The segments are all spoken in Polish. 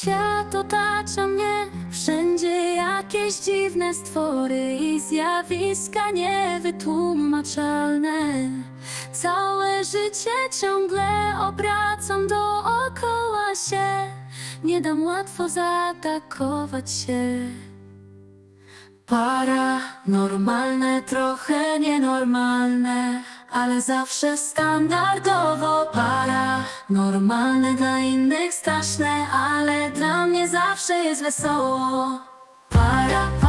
świat otacza mnie Wszędzie jakieś dziwne stwory i zjawiska niewytłumaczalne. Całe życie ciągle obracam dookoła się. Nie dam łatwo zaatakować się. Paranormalne, trochę nienormalne, ale zawsze standardowo paranormalne dla innych straszne, ale dla mnie zawsze jest wesoło. Para, para,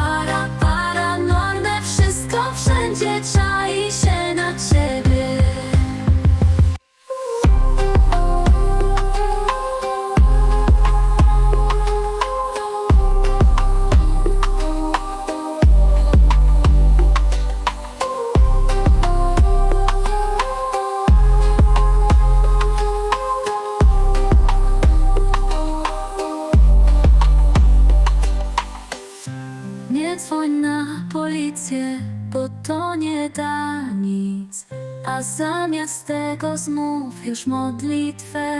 dzwoń na policję, bo to nie da nic. A zamiast tego zmów już modlitwę